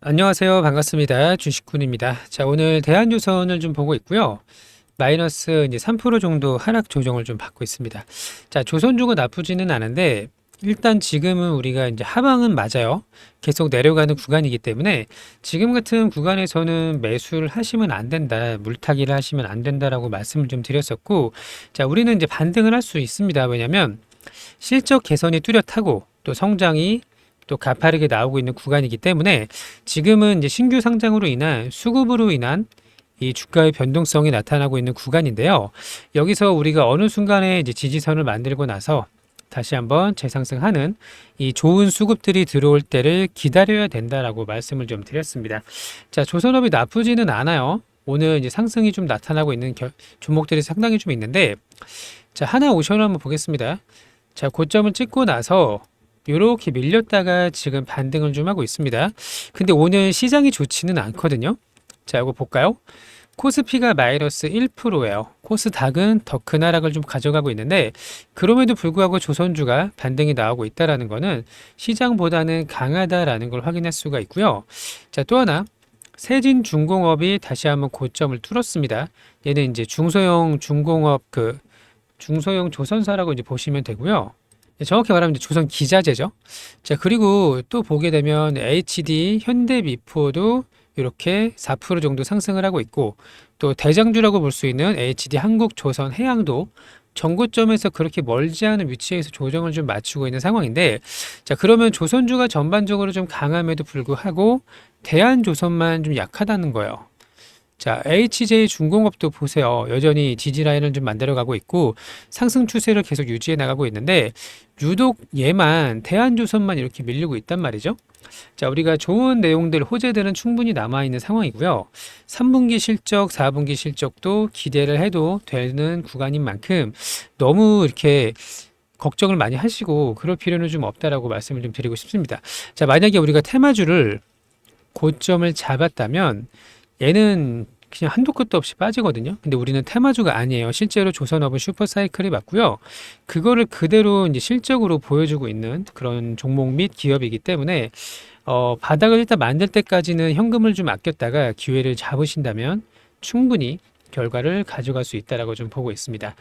안녕하세요. 반갑습니다. 주식군입니다. 자, 오늘 대한유선을 좀 보고 있고요. 마이너스 이제 3% 정도 하락 조정을 좀 받고 있습니다. 자, 조선주가 나쁘지는 않은데 일단 지금은 우리가 이제 하방은 맞아요. 계속 내려가는 구간이기 때문에 지금 같은 구간에서는 매수를 하시면 안 된다. 물타기를 하시면 안 된다라고 말씀을 좀 드렸었고 자, 우리는 이제 반등을 할 수 있습니다. 왜냐면 실적 개선이 뚜렷하고 또 성장이 또 가파르게 나오고 있는 구간이기 때문에 지금은 이제 신규 상장으로 인한 수급으로 인한 이 주가의 변동성이 나타나고 있는 구간인데요. 여기서 우리가 어느 순간에 이제 지지선을 만들고 나서 다시 한번 재상승하는 이 좋은 수급들이 들어올 때를 기다려야 된다라고 말씀을 좀 드렸습니다. 자, 조선업이 나쁘지는 않아요. 오늘 이제 상승이 좀 나타나고 있는 겨- 종목들이 상당히 좀 있는데 자, 하나 오션을 한번 보겠습니다. 자, 고점을 찍고 나서 이렇게 밀렸다가 지금 반등을 좀 하고 있습니다. 근데 오늘 시장이 좋지는 않거든요. 자, 이거 볼까요? 코스피가 마이너스 1%예요. 코스닥은 더 큰 하락을 좀 가져가고 있는데 그럼에도 불구하고 조선주가 반등이 나오고 있다라는 거는 시장보다는 강하다라는 걸 확인할 수가 있고요. 자, 또 하나 세진 중공업이 다시 한번 고점을 뚫었습니다. 얘는 이제 중소형 중공업 그 중소형 조선사라고 이제 보시면 되고요. 예, 정확히 말하면 조선 기자재죠. 자, 그리고 또 보게 되면 HD 현대미포도 이렇게 4% 정도 상승을 하고 있고 또 대장주라고 볼 수 있는 HD 한국조선 해양도 전고점에서 그렇게 멀지 않은 위치에서 조정을 좀 맞추고 있는 상황인데 자, 그러면 조선주가 전반적으로 좀 강함에도 불구하고 대한조선만 좀 약하다는 거예요. 자, HJ 중공업도 보세요. 여전히 지지 라인을 좀 만들어 가고 있고 상승 추세를 계속 유지해 나가고 있는데 유독 얘만 대한조선만 이렇게 밀리고 있단 말이죠. 자, 우리가 좋은 내용들, 호재들은 충분히 남아 있는 상황이고요. 3분기 실적, 4분기 실적도 기대를 해도 되는 구간인 만큼 너무 이렇게 걱정을 많이 하시고 그럴 필요는 좀 없다라고 말씀을 좀 드리고 싶습니다. 자, 만약에 우리가 테마주를 고점을 잡았다면 얘는 그냥 한도 끝도 없이 빠지거든요. 근데 우리는 테마주가 아니에요. 실제로 조선업은 슈퍼사이클이 맞고요. 그거를 그대로 이제 실적으로 보여주고 있는 그런 종목 및 기업이기 때문에 어, 바닥을 일단 만들 때까지는 현금을 좀 아꼈다가 기회를 잡으신다면 충분히 결과를 가져갈 수 있다라고 좀 보고 있습니다.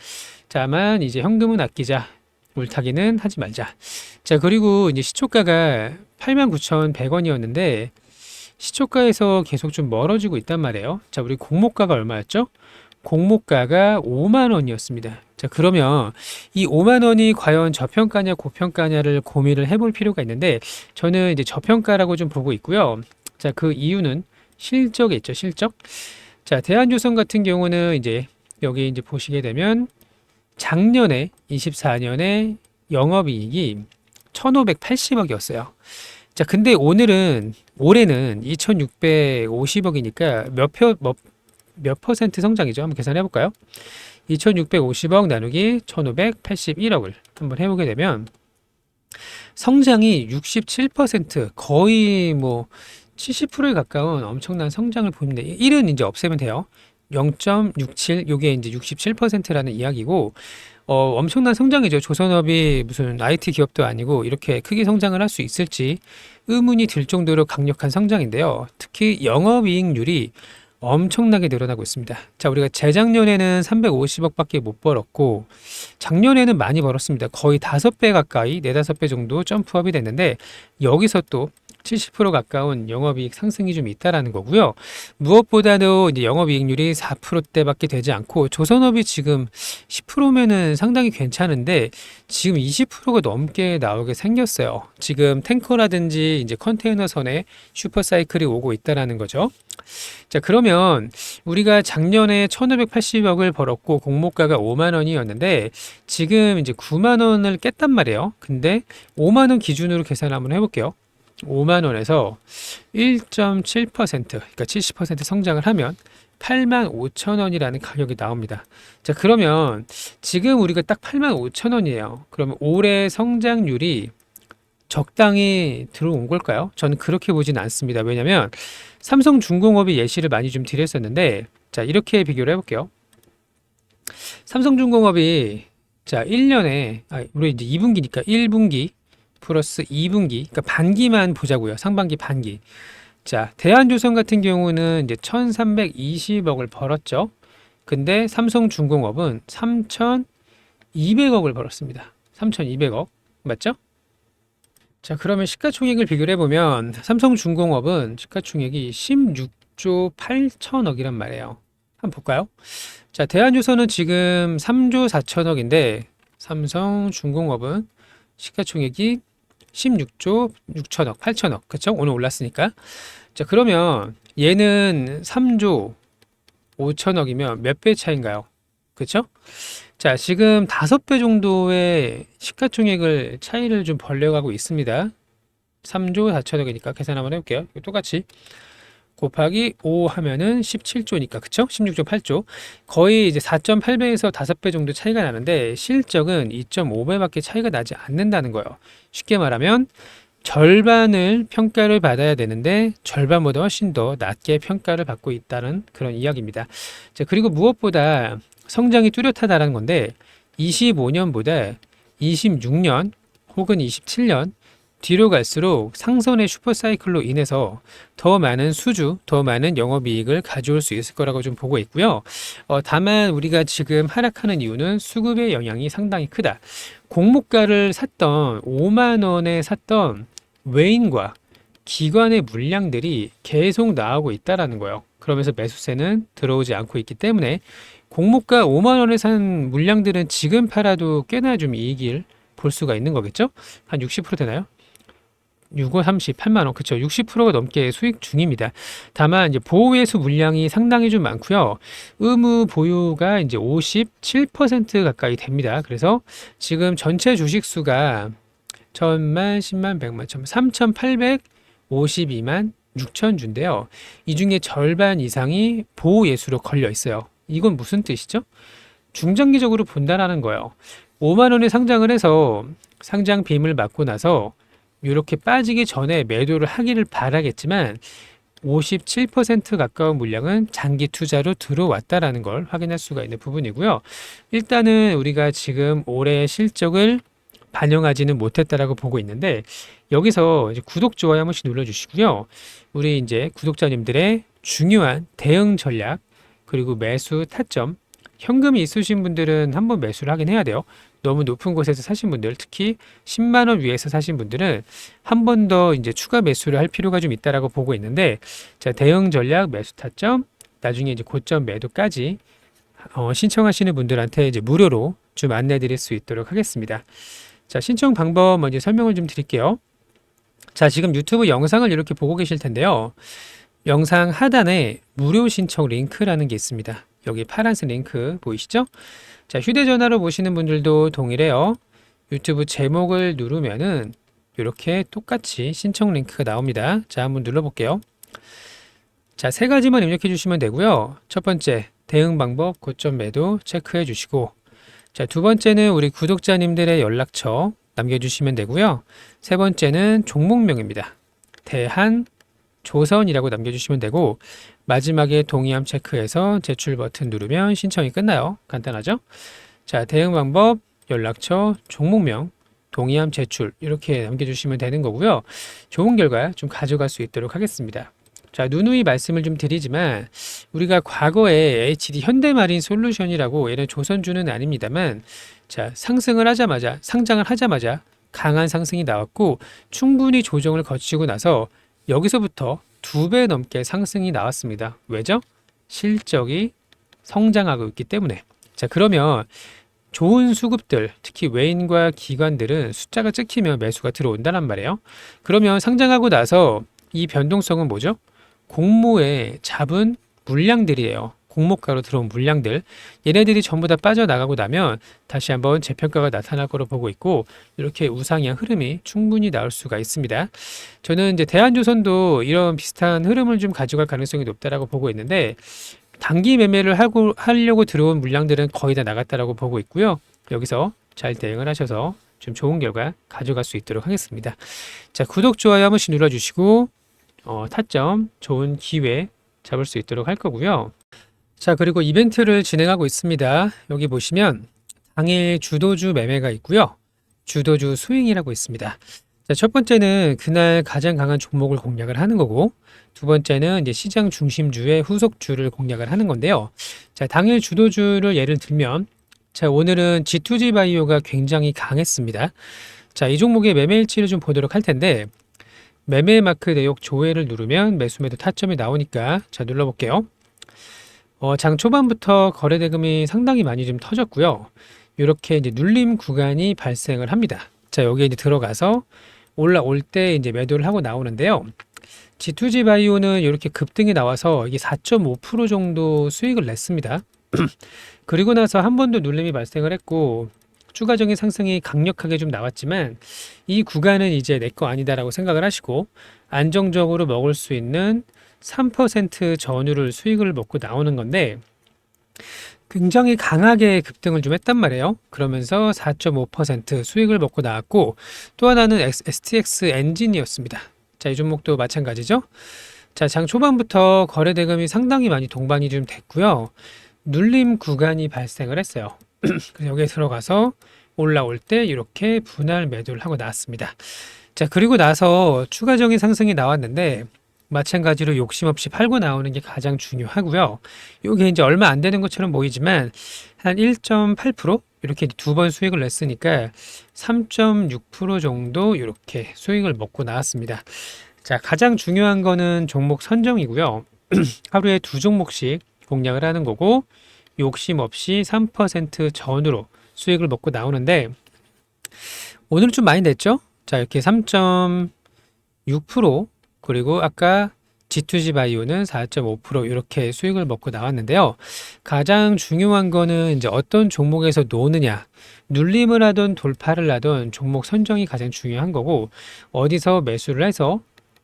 다만 이제 현금은 아끼자. 물타기는 하지 말자. 자, 그리고 이제 시초가가 89,100원이었는데 시초가에서 계속 좀 멀어지고 있단 말이에요. 자, 우리 공모가가 얼마였죠? 공모가가 5만 원이었습니다. 자, 그러면 이 5만 원이 과연 저평가냐 고평가냐를 고민을 해볼 필요가 있는데 저는 이제 저평가라고 좀 보고 있고요. 자, 그 이유는 실적에 있죠, 실적. 자, 대한조선 같은 경우는 이제 여기 이제 보시게 되면 작년에 24년에 영업이익이 1,580억이었어요. 자, 근데 오늘은 올해는 2,650억이니까 몇 표, 몇, 몇 퍼센트 성장이죠? 한번 계산해 볼까요? 2,650억 나누기 1,581억을 한번 해보게 되면 성장이 67% 거의 뭐 70%에 가까운 엄청난 성장을 보입니다. 1은 이제 없애면 돼요. 0.67 요게 이제 67%라는 이야기고 어, 엄청난 성장이죠. 조선업이 무슨 IT 기업도 아니고 이렇게 크게 성장을 할 수 있을지 의문이 들 정도로 강력한 성장인데요. 특히 영업이익률이 엄청나게 늘어나고 있습니다. 자, 우리가 재작년에는 350억 밖에 못 벌었고 작년에는 많이 벌었습니다. 거의 5배 가까이, 4, 5배 정도 점프업이 됐는데 여기서 또 70% 가까운 영업이익 상승이 좀 있다라는 거고요. 무엇보다도 이제 영업이익률이 4%대밖에 되지 않고 조선업이 지금 10%면은 상당히 괜찮은데 지금 20%가 넘게 나오게 생겼어요. 지금 탱커라든지 이제 컨테이너선에 슈퍼사이클이 오고 있다라는 거죠. 자, 그러면 우리가 작년에 1,580억을 벌었고 공모가가 5만 원이었는데 지금 이제 9만 원을 깼단 말이에요. 근데 5만 원 기준으로 계산 한번 해볼게요. 5만 원에서 1.7% 그러니까 70% 성장을 하면 8만 5천 원이라는 가격이 나옵니다. 자, 그러면 지금 우리가 딱 8만 5천 원이에요. 그러면 올해 성장률이 적당히 들어온 걸까요? 저는 그렇게 보진 않습니다. 왜냐면 삼성중공업이 예시를 많이 좀 드렸었는데 자, 이렇게 비교를 해볼게요. 삼성중공업이 자, 1년에 아, 우리 이제 2분기니까 1분기 플러스 2분기, 그러니까 반기만 보자고요. 상반기 반기. 자, 대한조선 같은 경우는 이제 1320억을 벌었죠. 근데 삼성중공업은 3200억을 벌었습니다. 3200억. 맞죠? 자, 그러면 시가총액을 비교를 해보면 삼성중공업은 시가총액이 16조 8천억이란 말이에요. 한번 볼까요? 자, 대한유선은 지금 3조 4천억인데 삼성중공업은 시가총액이 16조 6천억, 8천억. 그쵸? 오늘 올랐으니까. 자, 그러면 얘는 3조 5천억이면 몇 배 차인가요? 그쵸? 자, 지금 다섯 배 정도의 시가총액을 차이를 좀 벌려가고 있습니다. 3조 4천억이니까 계산 한번 해볼게요. 똑같이 곱하기 5 하면은 17조니까 그쵸? 16조 8조 거의 이제 4.8배에서 5배 정도 차이가 나는데 실적은 2.5배밖에 차이가 나지 않는다는 거예요. 쉽게 말하면 절반을 평가를 받아야 되는데 절반보다 훨씬 더 낮게 평가를 받고 있다는 그런 이야기입니다. 자, 그리고 무엇보다 성장이 뚜렷하다는 건데 25년보다 26년 혹은 27년 뒤로 갈수록 상선의 슈퍼사이클로 인해서 더 많은 수주, 더 많은 영업이익을 가져올 수 있을 거라고 좀 보고 있고요. 어, 다만 우리가 지금 하락하는 이유는 수급의 영향이 상당히 크다. 공모가를 샀던 5만 원에 샀던 외인과 기관의 물량들이 계속 나오고 있다라는 거예요. 그러면서 매수세는 들어오지 않고 있기 때문에 공모가 5만 원에 산 물량들은 지금 팔아도 꽤나 좀 이익을 볼 수가 있는 거겠죠? 한 60% 되나요? 6월 38만 원, 그쵸? 60%가 넘게 수익 중입니다. 다만 이제 보호예수 물량이 상당히 좀 많고요. 의무 보유가 이제 57% 가까이 됩니다. 그래서 지금 전체 주식 수가 천만, 십만, 백만, 천만, 3,852만 6천 주인데요. 이 중에 절반 이상이 보호예수로 걸려 있어요. 이건 무슨 뜻이죠? 중장기적으로 본다라는 거예요. 5만 원에 상장을 해서 상장 빔을 맞고 나서 이렇게 빠지기 전에 매도를 하기를 바라겠지만 57% 가까운 물량은 장기 투자로 들어왔다라는 걸 확인할 수가 있는 부분이고요. 일단은 우리가 지금 올해 실적을 반영하지는 못했다라고 보고 있는데 여기서 구독 좋아요 한 번씩 눌러주시고요. 우리 이제 구독자님들의 중요한 대응 전략 그리고 매수 타점 현금이 있으신 분들은 한번 매수를 하긴 해야 돼요. 너무 높은 곳에서 사신 분들, 특히 10만 원 위에서 사신 분들은 한 번 더 이제 추가 매수를 할 필요가 좀 있다라고 보고 있는데, 자 대응 전략 매수 타점, 나중에 이제 고점 매도까지 어, 신청하시는 분들한테 이제 무료로 좀 안내드릴 수 있도록 하겠습니다. 자 신청 방법 먼저 설명을 좀 드릴게요. 자 지금 유튜브 영상을 이렇게 보고 계실 텐데요. 영상 하단에 무료 신청 링크라는 게 있습니다. 여기 파란색 링크 보이시죠? 자, 휴대전화로 보시는 분들도 동일해요. 유튜브 제목을 누르면은 이렇게 똑같이 신청 링크가 나옵니다. 자, 한번 눌러볼게요. 자, 세 가지만 입력해 주시면 되고요. 첫 번째, 대응 방법, 고점 매도 체크해 주시고, 자, 두 번째는 우리 구독자님들의 연락처 남겨주시면 되고요. 세 번째는 종목명입니다. 대한 조선이라고 남겨주시면 되고 마지막에 동의함 체크해서 제출 버튼 누르면 신청이 끝나요. 간단하죠? 자, 대응 방법, 연락처, 종목명, 동의함 제출 이렇게 남겨주시면 되는 거고요. 좋은 결과 좀 가져갈 수 있도록 하겠습니다. 자, 누누이 말씀을 좀 드리지만 우리가 과거에 HD 현대마린 솔루션이라고 얘는 조선주는 아닙니다만 자, 상승을 하자마자 상장을 하자마자 강한 상승이 나왔고 충분히 조정을 거치고 나서 여기서부터 두 배 넘게 상승이 나왔습니다. 왜죠? 실적이 성장하고 있기 때문에. 자, 그러면 좋은 수급들, 특히 외인과 기관들은 숫자가 찍히면 매수가 들어온다는 말이에요. 그러면 상장하고 나서 이 변동성은 뭐죠? 공모에 잡은 물량들이에요. 공모가로 들어온 물량들 얘네들이 전부 다 빠져나가고 나면 다시 한번 재평가가 나타날 거로 보고 있고 이렇게 우상향 흐름이 충분히 나올 수가 있습니다. 저는 이제 대한조선도 이런 비슷한 흐름을 좀 가져갈 가능성이 높다라고 보고 있는데 단기 매매를 하고 하려고 들어온 물량들은 거의 다 나갔다라고 보고 있고요. 여기서 잘 대응을 하셔서 좀 좋은 결과 가져갈 수 있도록 하겠습니다. 자, 구독, 좋아요 한 번씩 눌러주시고, 어, 타점, 좋은 기회 잡을 수 있도록 할 거고요. 자, 그리고 이벤트를 진행하고 있습니다. 여기 보시면 당일 주도주 매매가 있고요. 주도주 스윙이라고 있습니다. 자, 첫 번째는 그날 가장 강한 종목을 공략을 하는 거고, 두 번째는 이제 시장 중심주의 후속주를 공략을 하는 건데요. 자, 당일 주도주를 예를 들면, 자, 오늘은 G2G 바이오가 굉장히 강했습니다. 자, 이 종목의 매매 일치를 좀 보도록 할 텐데, 매매 마크 내역 조회를 누르면 매수 매도 타점이 나오니까, 자, 눌러볼게요. 어, 장 초반부터 거래 대금이 상당히 많이 좀 터졌고요. 이렇게 이제 눌림 구간이 발생을 합니다. 자, 여기에 이제 들어가서 올라올 때 이제 매도를 하고 나오는데요. G2G 바이오는 이렇게 급등이 나와서 이게 4.5% 정도 수익을 냈습니다. 그리고 나서 한 번 더 눌림이 발생을 했고 추가적인 상승이 강력하게 좀 나왔지만 이 구간은 이제 내 거 아니다라고 생각을 하시고 안정적으로 먹을 수 있는 3% 전후를 수익을 먹고 나오는 건데 굉장히 강하게 급등을 좀 했단 말이에요. 그러면서 4.5% 수익을 먹고 나왔고 또 하나는 STX 엔진이었습니다. 자, 이 종목도 마찬가지죠. 자, 장 초반부터 거래 대금이 상당히 많이 동반이 좀 됐고요. 눌림 구간이 발생을 했어요. 그래서 여기에 들어가서 올라올 때 이렇게 분할 매도를 하고 나왔습니다. 자, 그리고 나서 추가적인 상승이 나왔는데 마찬가지로 욕심 없이 팔고 나오는 게 가장 중요하고요. 이게 이제 얼마 안 되는 것처럼 보이지만 한 1.8% 이렇게 두 번 수익을 냈으니까 3.6% 정도 이렇게 수익을 먹고 나왔습니다. 자, 가장 중요한 거는 종목 선정이고요. 하루에 두 종목씩 공략을 하는 거고 욕심 없이 3% 전후로 수익을 먹고 나오는데 오늘 좀 많이 냈죠? 자, 이렇게 3.6% 그리고 아까 G2G 바이오는 4.5% 이렇게 수익을 먹고 나왔는데요. 가장 중요한 거는 이제 어떤 종목에서 노느냐, 눌림을 하든 돌파를 하든 종목 선정이 가장 중요한 거고 어디서 매수를 해서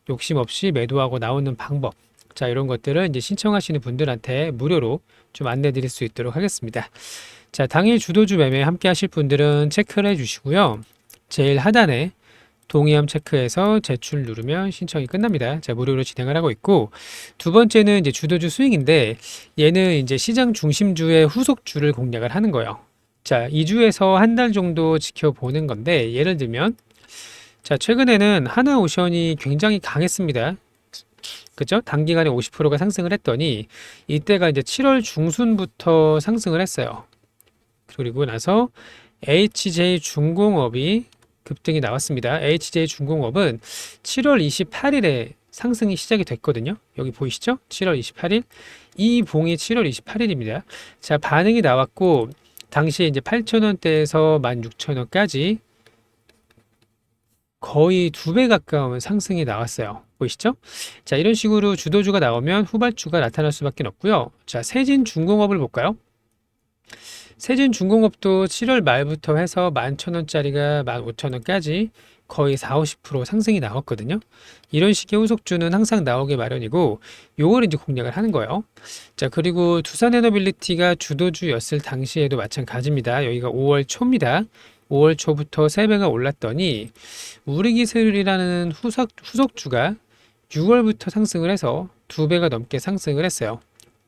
욕심 없이 매도하고 나오는 방법. 자, 이런 것들을 이제 신청하시는 분들한테 무료로 좀 안내 드릴 수 있도록 하겠습니다. 자, 당일 주도주 매매 함께 하실 분들은 체크를 해 주시고요. 제일 하단에 동의함 체크해서 제출 누르면 신청이 끝납니다. 자, 무료로 진행을 하고 있고 두 번째는 이제 주도주 스윙인데 얘는 이제 시장 중심주의 후속주를 공략을 하는 거예요. 자, 2주에서 한 달 정도 지켜보는 건데 예를 들면 자, 최근에는 하나오션이 굉장히 강했습니다. 그죠? 단기간에 50%가 상승을 했더니 이때가 이제 7월 중순부터 상승을 했어요. 그리고 나서 HJ 중공업이 급등이 나왔습니다. HJ 중공업은 7월 28일에 상승이 시작이 됐거든요. 여기 보이시죠? 7월 28일. 이 봉이 7월 28일입니다. 자, 반응이 나왔고 당시에 이제 8,000원대에서 16,000원까지 거의 두 배 가까운 상승이 나왔어요. 보이시죠? 자, 이런 식으로 주도주가 나오면 후발주가 나타날 수밖에 없고요. 자, 세진 중공업을 볼까요? 세진중공업도 7월 말부터 해서 11,000원짜리가 15,000원까지 거의 4, 50% 상승이 나왔거든요. 이런 식의 후속주는 항상 나오게 마련이고 요걸 이제 공략을 하는 거예요. 자, 그리고 두산에너빌리티가 주도주였을 당시에도 마찬가지입니다. 여기가 5월 초입니다. 5월 초부터 3배가 올랐더니 우리기술이라는 후속, 후속주가 6월부터 상승을 해서 2배가 넘게 상승을 했어요.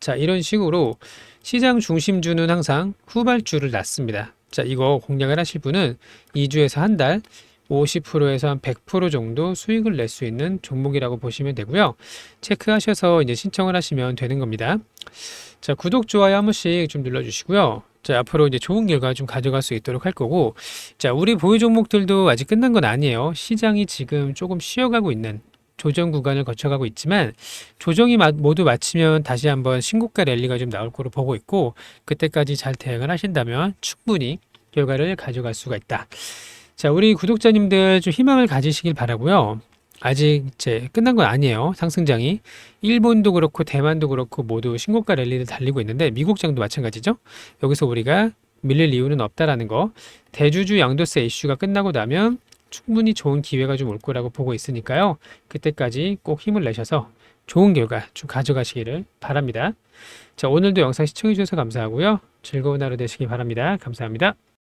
자, 이런 식으로 시장 중심주는 항상 후발주를 낳습니다. 자, 이거 공략을 하실 분은 2주에서 한 달 50%에서 한 100% 정도 수익을 낼 수 있는 종목이라고 보시면 되고요. 체크하셔서 이제 신청을 하시면 되는 겁니다. 자, 구독, 좋아요 한 번씩 좀 눌러주시고요. 자, 앞으로 이제 좋은 결과 좀 가져갈 수 있도록 할 거고, 자, 우리 보유 종목들도 아직 끝난 건 아니에요. 시장이 지금 조금 쉬어가고 있는 조정 구간을 거쳐가고 있지만 조정이 모두 마치면 다시 한번 신고가 랠리가 좀 나올 거로 보고 있고 그때까지 잘 대응을 하신다면 충분히 결과를 가져갈 수가 있다. 자, 우리 구독자님들 좀 희망을 가지시길 바라고요. 아직 이제 끝난 건 아니에요. 상승장이 일본도 그렇고 대만도 그렇고 모두 신고가 랠리를 달리고 있는데 미국장도 마찬가지죠. 여기서 우리가 밀릴 이유는 없다라는 거. 대주주 양도세 이슈가 끝나고 나면 충분히 좋은 기회가 좀 올 거라고 보고 있으니까요. 그때까지 꼭 힘을 내셔서 좋은 결과 좀 가져가시기를 바랍니다. 자, 오늘도 영상 시청해 주셔서 감사하고요. 즐거운 하루 되시기 바랍니다. 감사합니다.